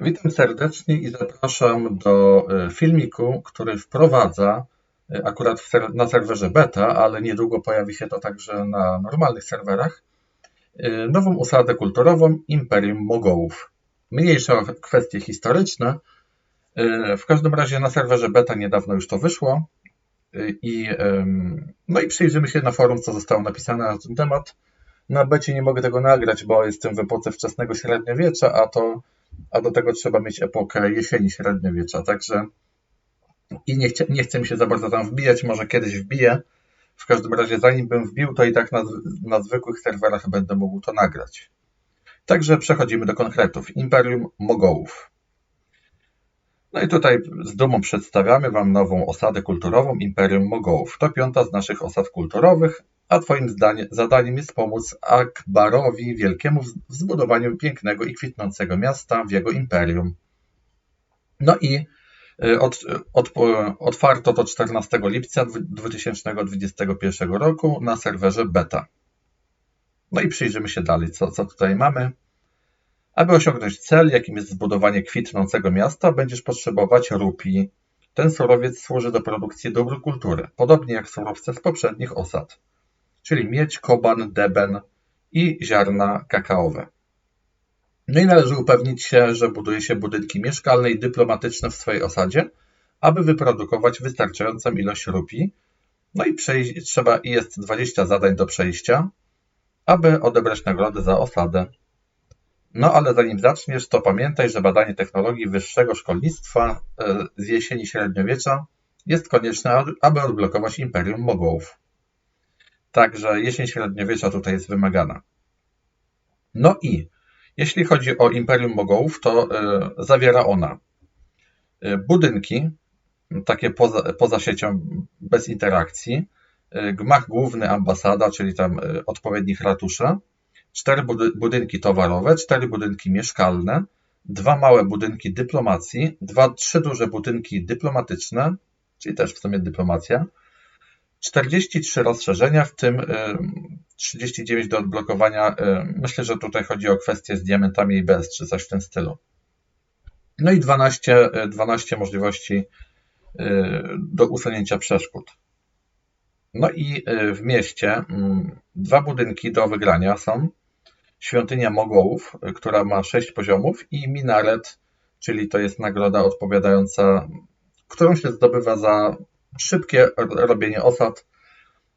Witam serdecznie i zapraszam do e, filmiku, który wprowadza e, akurat na serwerze beta, ale niedługo pojawi się to także na normalnych serwerach, e, nową osadę kulturową Imperium Mogołów. Mniejsze kwestie historyczne. W każdym razie na serwerze beta niedawno już to wyszło i, no i przyjrzymy się na forum, co zostało napisane na ten temat. Na becie nie mogę tego nagrać, bo jestem w epoce wczesnego średniowiecza, a to a do tego trzeba mieć epokę jesieni średniowiecza, także i nie, chcie, nie chcę mi się za bardzo tam wbijać, może kiedyś wbiję. W każdym razie, zanim bym wbił, to i tak na, na zwykłych serwerach będę mógł to nagrać. Także przechodzimy do konkretów. Imperium Mogołów. No i tutaj z dumą przedstawiamy Wam nową osadę kulturową Imperium Mogołów. To piąta z naszych osad kulturowych, a Twoim zdanie, zadaniem jest pomóc Akbarowi Wielkiemu w zbudowaniu pięknego i kwitnącego miasta w jego imperium. No i y, od, od, otwarto to 14 lipca 2021 roku na serwerze beta. No i przyjrzymy się dalej, co, co tutaj mamy. Aby osiągnąć cel, jakim jest zbudowanie kwitnącego miasta, będziesz potrzebować rupii. Ten surowiec służy do produkcji dóbr kultury, podobnie jak surowce z poprzednich osad czyli miedź, koban, deben i ziarna kakaowe. No i należy upewnić się, że buduje się budynki mieszkalne i dyplomatyczne w swojej osadzie, aby wyprodukować wystarczającą ilość rupii. No i przejść, trzeba i jest 20 zadań do przejścia, aby odebrać nagrodę za osadę. No ale zanim zaczniesz, to pamiętaj, że badanie technologii wyższego szkolnictwa e, z jesieni średniowiecza jest konieczne, aby odblokować Imperium Mogołów. Także jesień średniowiecza tutaj jest wymagana. No i jeśli chodzi o Imperium Mogołów, to y, zawiera ona y, budynki, takie poza, poza siecią, bez interakcji, y, gmach główny ambasada, czyli tam odpowiednich ratusze, cztery budynki towarowe, cztery budynki mieszkalne, dwa małe budynki dyplomacji, dwa, trzy duże budynki dyplomatyczne, czyli też w sumie dyplomacja, 43 rozszerzenia, w tym 39 do odblokowania. Myślę, że tutaj chodzi o kwestię z diamentami i bez, czy coś w tym stylu. No i 12, 12 możliwości do usunięcia przeszkód. No i w mieście dwa budynki do wygrania są. Świątynia Mogołów, która ma 6 poziomów i minaret, czyli to jest nagroda odpowiadająca, którą się zdobywa za szybkie robienie osad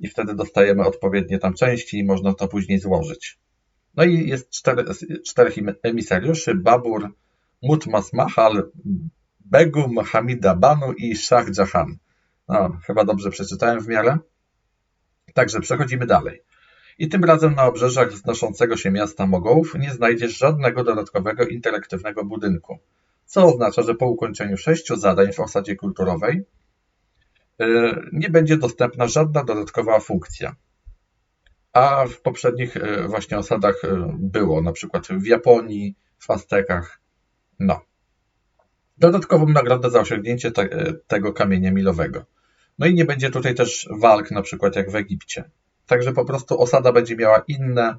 i wtedy dostajemy odpowiednie tam części i można to później złożyć. No i jest cztery, czterech emisariuszy, Babur, Mutmas Mahal, Begum, Hamida Banu i Shah Jahan. No, chyba dobrze przeczytałem w miarę. Także przechodzimy dalej. I tym razem na obrzeżach wznoszącego się miasta Mogołów nie znajdziesz żadnego dodatkowego interaktywnego budynku, co oznacza, że po ukończeniu sześciu zadań w osadzie kulturowej nie będzie dostępna żadna dodatkowa funkcja. A w poprzednich e, właśnie osadach e, było, na przykład w Japonii, w Aztekach. No. Dodatkową nagrodę za osiągnięcie te, tego kamienia milowego. No i nie będzie tutaj też walk, na przykład jak w Egipcie. Także po prostu osada będzie miała inne,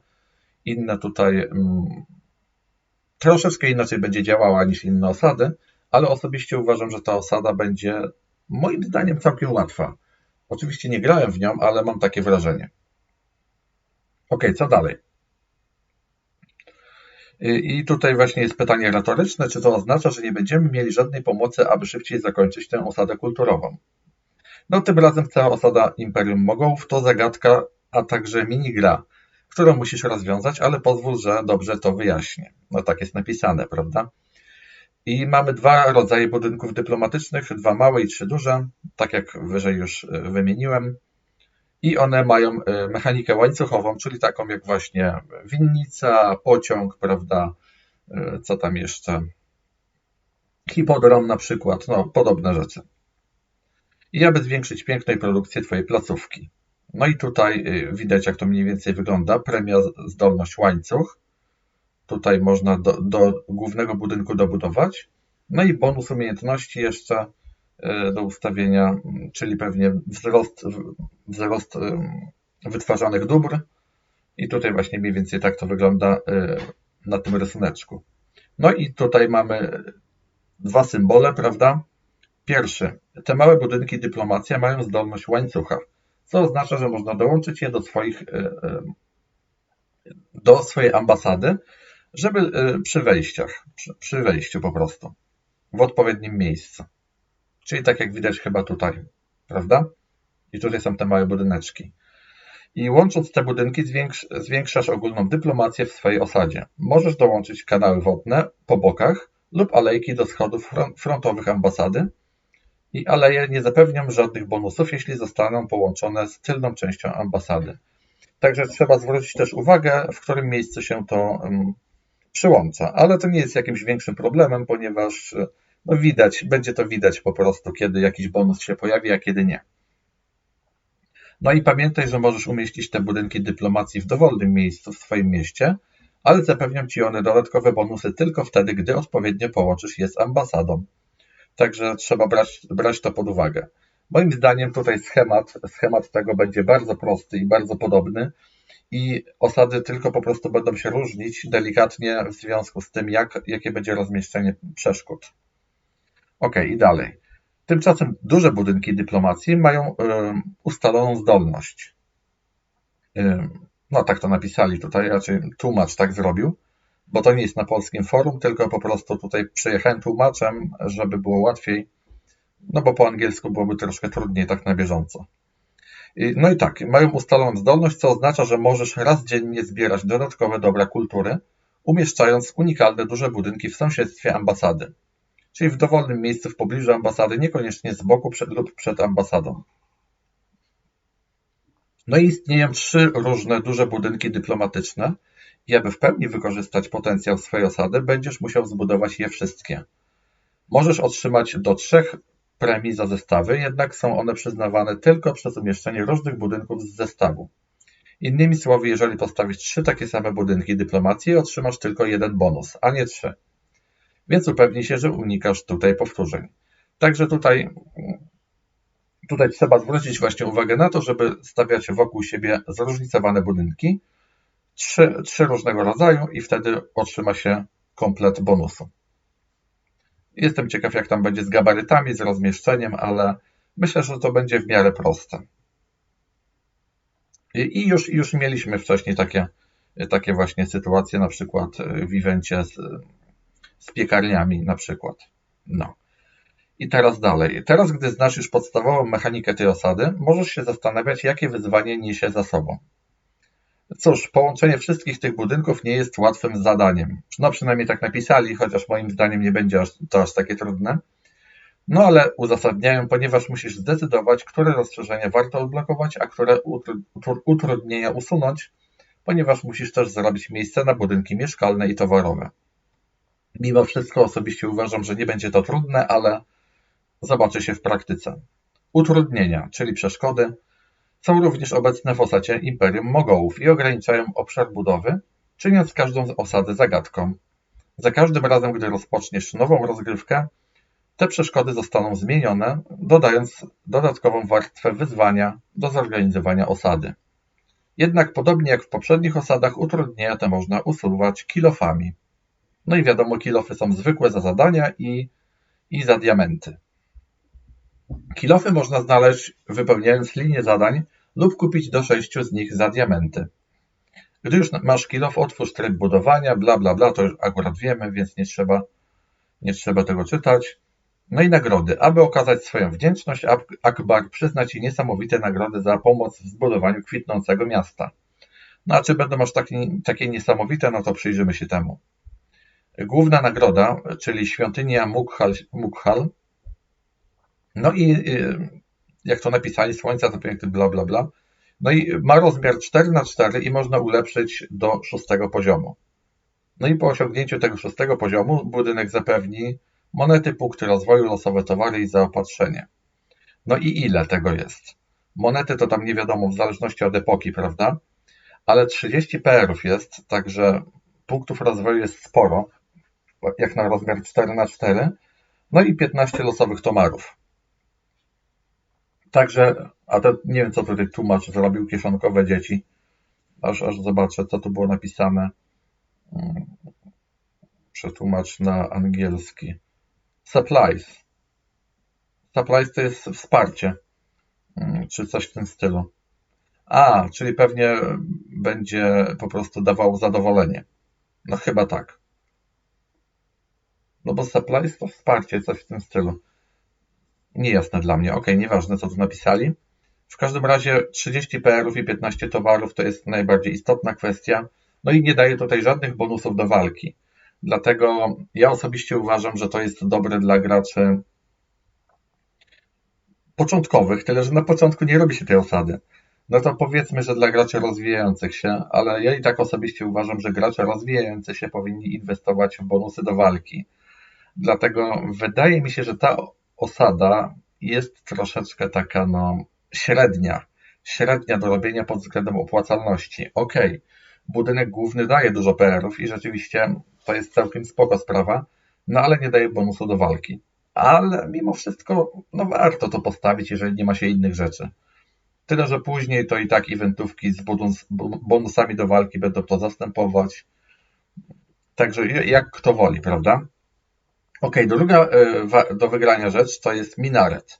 inne tutaj, mm, troszeczkę inaczej będzie działała niż inne osady, ale osobiście uważam, że ta osada będzie moim zdaniem całkiem łatwa. Oczywiście nie grałem w nią, ale mam takie wrażenie. Ok, co dalej? I tutaj właśnie jest pytanie retoryczne, czy to oznacza, że nie będziemy mieli żadnej pomocy, aby szybciej zakończyć tę osadę kulturową? No tym razem cała osada Imperium Mogołów to zagadka, a także minigra, którą musisz rozwiązać, ale pozwól, że dobrze to wyjaśnię. No tak jest napisane, prawda? I mamy dwa rodzaje budynków dyplomatycznych, dwa małe i trzy duże, tak jak wyżej już e, wymieniłem. I one mają e, mechanikę łańcuchową, czyli taką jak właśnie winnica, pociąg, prawda, e, co tam jeszcze, hipodrom na przykład, no podobne rzeczy. I aby zwiększyć piękną produkcję Twojej placówki. No i tutaj widać, jak to mniej więcej wygląda. Premia zdolność łańcuch tutaj można do, do głównego budynku dobudować. No i bonus umiejętności jeszcze e, do ustawienia, czyli pewnie wzrost, wzrost wytwarzanych dóbr. I tutaj właśnie mniej więcej tak to wygląda e, na tym rysuneczku. No i tutaj mamy dwa symbole, prawda? Pierwszy. Te małe budynki dyplomacja mają zdolność łańcucha, co oznacza, że można dołączyć je do swoich e, do swojej ambasady, żeby e, przy wejściach, przy, wejściu po prostu, w odpowiednim miejscu. Czyli tak jak widać chyba tutaj, prawda? I tutaj są te małe budyneczki. I łącząc te budynki zwiększ, zwiększasz ogólną dyplomację w swojej osadzie. Możesz dołączyć kanały wodne po bokach lub alejki do schodów frontowych ambasady. I aleje nie zapewnią żadnych bonusów, jeśli zostaną połączone z tylną częścią ambasady. Także trzeba zwrócić też uwagę, w którym miejscu się to um, przyłącza. Ale to nie jest jakimś większym problemem, ponieważ no widać, będzie to widać po prostu, kiedy jakiś bonus się pojawi, a kiedy nie. No i pamiętaj, że możesz umieścić te budynki dyplomacji w dowolnym miejscu w swoim mieście, ale zapewnią ci one dodatkowe bonusy tylko wtedy, gdy odpowiednio połączysz je z ambasadą. Także trzeba brać, brać to pod uwagę. Moim zdaniem tutaj schemat, schemat tego będzie bardzo prosty i bardzo podobny i osady tylko po prostu będą się różnić delikatnie w związku z tym, jak, jakie będzie rozmieszczenie przeszkód. Ok, i dalej. Tymczasem duże budynki dyplomacji mają ustaloną zdolność. No tak to napisali tutaj, raczej tłumacz tak zrobił, bo to nie jest na polskim forum, tylko po prostu tutaj przyjechałem tłumaczem, żeby było łatwiej, no bo po angielsku byłoby troszkę trudniej tak na bieżąco. No i tak, mają ustaloną zdolność, co oznacza, że możesz raz dziennie zbierać dodatkowe dobra kultury, umieszczając unikalne duże budynki w sąsiedztwie ambasady czyli w dowolnym miejscu w pobliżu ambasady, niekoniecznie z boku przed, lub przed ambasadą. No i istnieją trzy różne duże budynki dyplomatyczne i aby w pełni wykorzystać potencjał swojej osady, będziesz musiał zbudować je wszystkie. Możesz otrzymać do trzech premii za zestawy, jednak są one przyznawane tylko przez umieszczenie różnych budynków z zestawu. Innymi słowy, jeżeli postawisz trzy takie same budynki dyplomacji, otrzymasz tylko jeden bonus, a nie trzy więc upewnij się, że unikasz tutaj powtórzeń. Także tutaj, tutaj trzeba zwrócić właśnie uwagę na to, żeby stawiać wokół siebie zróżnicowane budynki, trzy, trzy różnego rodzaju i wtedy otrzyma się komplet bonusu. Jestem ciekaw, jak tam będzie z gabarytami, z rozmieszczeniem, ale myślę, że to będzie w miarę proste. I już, już mieliśmy wcześniej takie, takie właśnie sytuacje, na przykład w evencie z z piekarniami na przykład. No. I teraz dalej. Teraz, gdy znasz już podstawową mechanikę tej osady, możesz się zastanawiać, jakie wyzwanie niesie za sobą. Cóż, połączenie wszystkich tych budynków nie jest łatwym zadaniem. No przynajmniej tak napisali, chociaż moim zdaniem nie będzie to aż takie trudne. No ale uzasadniają, ponieważ musisz zdecydować, które rozszerzenia warto odblokować, a które utrudnienia usunąć, ponieważ musisz też zrobić miejsce na budynki mieszkalne i towarowe. Mimo wszystko osobiście uważam, że nie będzie to trudne, ale zobaczy się w praktyce. Utrudnienia, czyli przeszkody, są również obecne w osadzie Imperium Mogołów i ograniczają obszar budowy, czyniąc każdą z osady zagadką. Za każdym razem, gdy rozpoczniesz nową rozgrywkę, te przeszkody zostaną zmienione, dodając dodatkową warstwę wyzwania do zorganizowania osady. Jednak podobnie jak w poprzednich osadach, utrudnienia te można usuwać kilofami. No i wiadomo, kilofy są zwykłe za zadania i, i za diamenty. Kilofy można znaleźć wypełniając linię zadań lub kupić do sześciu z nich za diamenty. Gdy już masz kilof, otwórz tryb budowania, bla bla bla, to już akurat wiemy, więc nie trzeba, nie trzeba tego czytać. No i nagrody. Aby okazać swoją wdzięczność, Akbar przyzna Ci niesamowite nagrody za pomoc w zbudowaniu kwitnącego miasta. No a czy będą aż takie, takie niesamowite, no to przyjrzymy się temu. Główna nagroda, czyli świątynia Mughal, Mughal no i y, jak to napisali, słońca to piękny bla bla bla. No i ma rozmiar 4 na 4 i można ulepszyć do szóstego poziomu. No i po osiągnięciu tego szóstego poziomu budynek zapewni monety, punkty rozwoju, losowe towary i zaopatrzenie. No i ile tego jest? Monety to tam nie wiadomo w zależności od epoki, prawda? Ale 30 PR-ów jest, także punktów rozwoju jest sporo jak na rozmiar 4 na 4 no i 15 losowych tomarów. Także, a to nie wiem, co tutaj tłumacz zrobił, kieszonkowe dzieci. Aż, aż zobaczę, co tu było napisane. Przetłumacz na angielski. Supplies. Supplies to jest wsparcie, mm, czy coś w tym stylu. A, czyli pewnie będzie po prostu dawał zadowolenie. No chyba tak. No bo supplies to wsparcie, coś w tym stylu. Niejasne dla mnie. Ok, nieważne co tu napisali. W każdym razie 30 PR-ów i 15 towarów to jest najbardziej istotna kwestia. No i nie daje tutaj żadnych bonusów do walki. Dlatego ja osobiście uważam, że to jest dobre dla graczy początkowych, tyle że na początku nie robi się tej osady. No to powiedzmy, że dla graczy rozwijających się, ale ja i tak osobiście uważam, że gracze rozwijający się powinni inwestować w bonusy do walki. Dlatego wydaje mi się, że ta osada jest troszeczkę taka no średnia. Średnia do robienia pod względem opłacalności. Ok, budynek główny daje dużo PR-ów i rzeczywiście to jest całkiem spoko sprawa, no ale nie daje bonusu do walki. Ale mimo wszystko, no warto to postawić, jeżeli nie ma się innych rzeczy. Tyle, że później to i tak eventówki z bonusami do walki będą to zastępować. Także jak kto woli, prawda? Ok, druga e, do wygrania rzecz to jest minaret.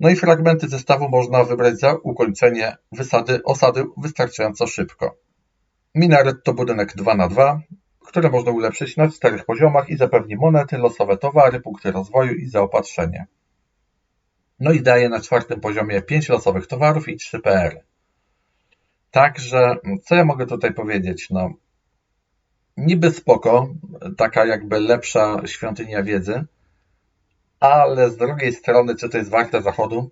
No i fragmenty zestawu można wybrać za ukończenie wysady, osady wystarczająco szybko. Minaret to budynek 2 na 2 które można ulepszyć na czterech poziomach i zapewni monety, losowe towary, punkty rozwoju i zaopatrzenie. No i daje na czwartym poziomie 5 losowych towarów i 3 PR. Także, co ja mogę tutaj powiedzieć? No, niby spoko, taka jakby lepsza świątynia wiedzy, ale z drugiej strony, czy to jest warte zachodu?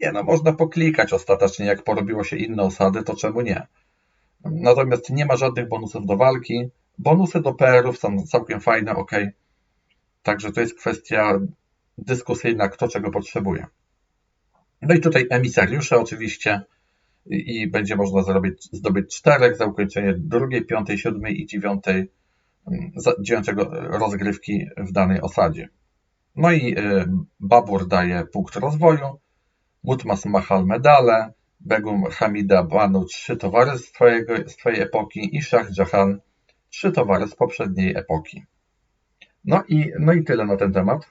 Nie, no można poklikać ostatecznie, jak porobiło się inne osady, to czemu nie? Natomiast nie ma żadnych bonusów do walki. Bonusy do PR-ów są całkiem fajne, ok. Także to jest kwestia dyskusyjna, kto czego potrzebuje. No i tutaj emisariusze oczywiście i będzie można zdobyć czterech za ukończenie drugiej, piątej, siódmej i dziewiątej, mm, dziewiątego rozgrywki w danej osadzie. No i y, Babur daje punkt rozwoju, Mutmas Mahal medale, Begum Hamida Banu trzy towary z, twojego, z Twojej epoki i Shah Jahan trzy towary z poprzedniej epoki. No i, no i tyle na ten temat.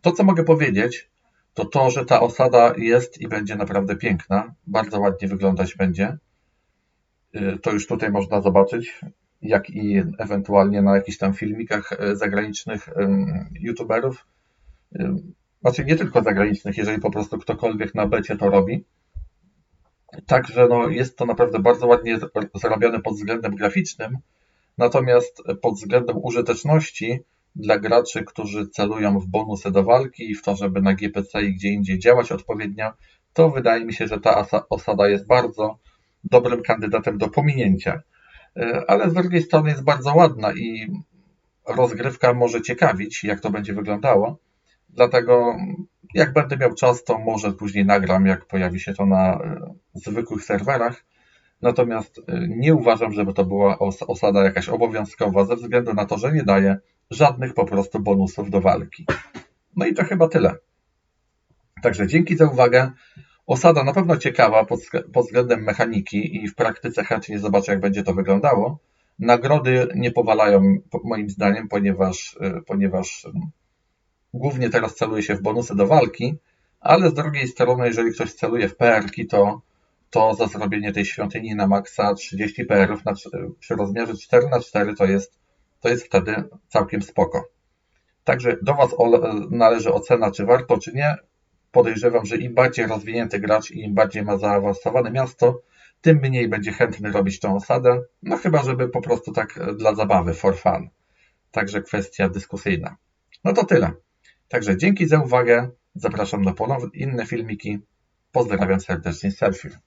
To, co mogę powiedzieć, to to, że ta osada jest i będzie naprawdę piękna. Bardzo ładnie wyglądać będzie. Y, to już tutaj można zobaczyć, jak i ewentualnie na jakichś tam filmikach y, zagranicznych youtuberów. Znaczy nie tylko zagranicznych, jeżeli po prostu ktokolwiek na becie to robi. Także no, jest to naprawdę bardzo ładnie zrobione pod względem graficznym, natomiast pod względem użyteczności dla graczy, którzy celują w bonusy do walki i w to, żeby na GPC i gdzie indziej działać odpowiednio, to wydaje mi się, że ta osada jest bardzo dobrym kandydatem do pominięcia. E, ale z drugiej strony jest bardzo ładna i rozgrywka może ciekawić, jak to będzie wyglądało. Dlatego, jak będę miał czas, to może później nagram, jak pojawi się to na e, zwykłych serwerach. Natomiast e, nie uważam, żeby to była osada jakaś obowiązkowa, ze względu na to, że nie daje żadnych po prostu bonusów do walki. No i to chyba tyle. Także dzięki za uwagę. Osada na pewno ciekawa pod, pod względem mechaniki i w praktyce chętnie zobaczę, jak będzie to wyglądało. Nagrody nie powalają, moim zdaniem, ponieważ, e, ponieważ mm, głównie teraz celuje się w bonusy do walki, ale z drugiej strony, jeżeli ktoś celuje w PR-ki, to, to za zrobienie tej świątyni na maksa 30 PR-ów na, przy rozmiarze 4 na 4 to jest to jest wtedy całkiem spoko. Także do Was należy ocena, czy warto, czy nie. Podejrzewam, że im bardziej rozwinięty gracz i im bardziej ma zaawansowane miasto, tym mniej będzie chętny robić tą osadę. No chyba, żeby po prostu tak dla zabawy, for fun. Także kwestia dyskusyjna. No to tyle. Także dzięki za uwagę. Zapraszam na ponowne inne filmiki. Pozdrawiam serdecznie z.